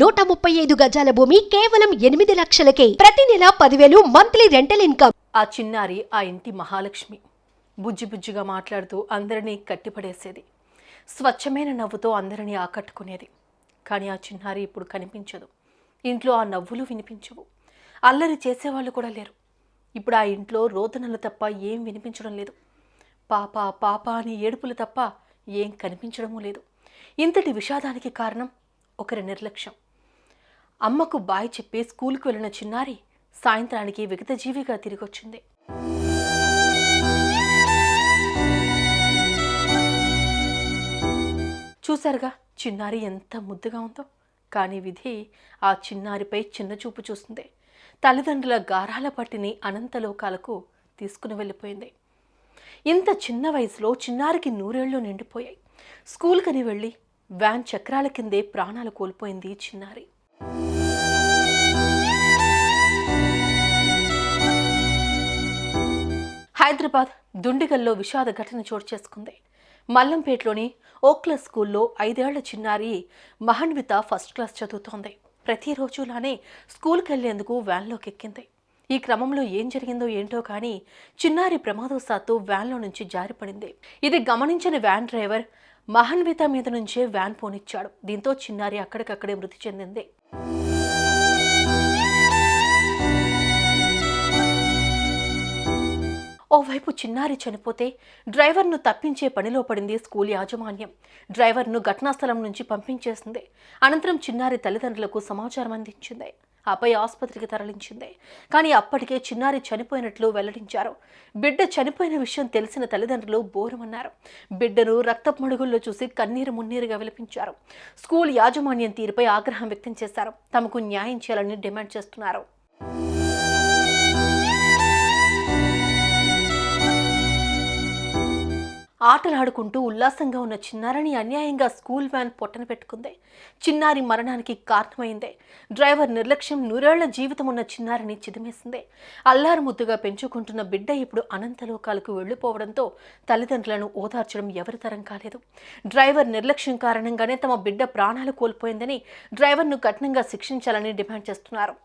నూట ముప్పై ఐదు గజాల భూమి కేవలం ఎనిమిది లక్షలకే. ప్రతి నెల పదివేలు మంత్లీ రెంటల్ ఇన్కమ్. ఆ చిన్నారి ఆ ఇంటి మహాలక్ష్మి బుజ్జి బుజ్జిగా మాట్లాడుతూ అందరినీ కట్టిపడేసేది. స్వచ్ఛమైన నవ్వుతో అందరినీ ఆకట్టుకునేది. కానీ ఆ చిన్నారి ఇప్పుడు కనిపించదు. ఇంట్లో ఆ నవ్వులు వినిపించవు. అల్లరి చేసేవాళ్ళు కూడా లేరు. ఇప్పుడు ఆ ఇంట్లో రోదనలు తప్ప ఏం వినిపించడం లేదు. పాప పాప అని ఏడుపులు తప్ప ఏం కనిపించడమూ లేదు. ఇంతటి విషాదానికి కారణం ఒకరి నిర్లక్ష్యం. అమ్మకు బాయ్ చెప్పి స్కూల్కి వెళ్ళిన చిన్నారి సాయంత్రానికి విగతజీవిగా తిరిగొచ్చింది. చూశారుగా చిన్నారి ఎంత ముద్దుగా ఉందో. కానీ విధి ఆ చిన్నారిపై చిన్న చూపు చూస్తుంది తల్లిదండ్రుల గారాల పట్టిని అనంతలోకాలకు తీసుకుని వెళ్ళిపోయింది. ఇంత చిన్న వయసులో చిన్నారికి నూరేళ్ళు నిండిపోయాయి. స్కూల్కని వెళ్ళి వ్యాన్ చక్రాల కిందే ప్రాణాలు కోల్పోయింది చిన్నారి. హైదరాబాద్ దుండిగల్లో విషాద ఘటన చోటు చేసుకుంది. మల్లంపేటలోని ఓక్ల స్కూల్లో ఐదేళ్ళ చిన్నారి మహన్విత ఫస్ట్ క్లాస్ చదువుతోంది. ప్రతిరోజులానే స్కూల్కి వెళ్ళేందుకు వ్యాన్లోకి ఎక్కింది. ఈ క్రమంలో ఏం జరిగిందో ఏంటో కానీ చిన్నారి ప్రమాదవశాత్తు వ్యాన్లో నుంచి జారిపడింది. ఇది గమనించిన వ్యాన్ డ్రైవర్ మహన్విత మీద నుంచే వ్యాన్ పోనిచ్చాడు దీంతో చిన్నారి అక్కడికక్కడే మృతి చెందింది. ఓవైపు చిన్నారి చనిపోతే డ్రైవర్ను తప్పించే పనిలో పడింది స్కూల్ యాజమాన్యం. డ్రైవర్ను ఘటనాస్థలం నుంచి పంపించేసింది. అనంతరం చిన్నారి తల్లిదండ్రులకు సమాచారం అందించింది. ఆపై ఆసుపత్రికి తరలించింది. కానీ అప్పటికే చిన్నారి చనిపోయినట్లు వెల్లడించారు. బిడ్డ చనిపోయిన విషయం తెలిసిన తల్లిదండ్రులు బోరమన్నారు. బిడ్డను రక్తపు మడుగుల్లో చూసి కన్నీరు మున్నీరుగా విలపించారు. స్కూల్ యాజమాన్యం తీరుపై ఆగ్రహం వ్యక్తం చేశారు. తమకు న్యాయం చేయాలని డిమాండ్ చేస్తున్నారు. ఆటలాడుకుంటూ ఉల్లాసంగా ఉన్న చిన్నారిని అన్యాయంగా స్కూల్ వ్యాన్ పొట్టన పెట్టుకుంది. చిన్నారి మరణానికి కారణమైందే. డ్రైవర్ నిర్లక్ష్యం నూరేళ్ళ జీవితం ఉన్న చిన్నారిని చిదిమేసింది. అల్లారు ముద్దుగా పెంచుకుంటున్న బిడ్డ ఇప్పుడు అనంతలోకాలకు వెళ్ళిపోవడంతో తల్లిదండ్రులను ఓదార్చడం ఎవరి తరం కాలేదు. డ్రైవర్ నిర్లక్ష్యం కారణంగానే తమ బిడ్డ ప్రాణాలు కోల్పోయిందని డ్రైవర్ను కఠినంగా శిక్షించాలని డిమాండ్ చేస్తున్నారు.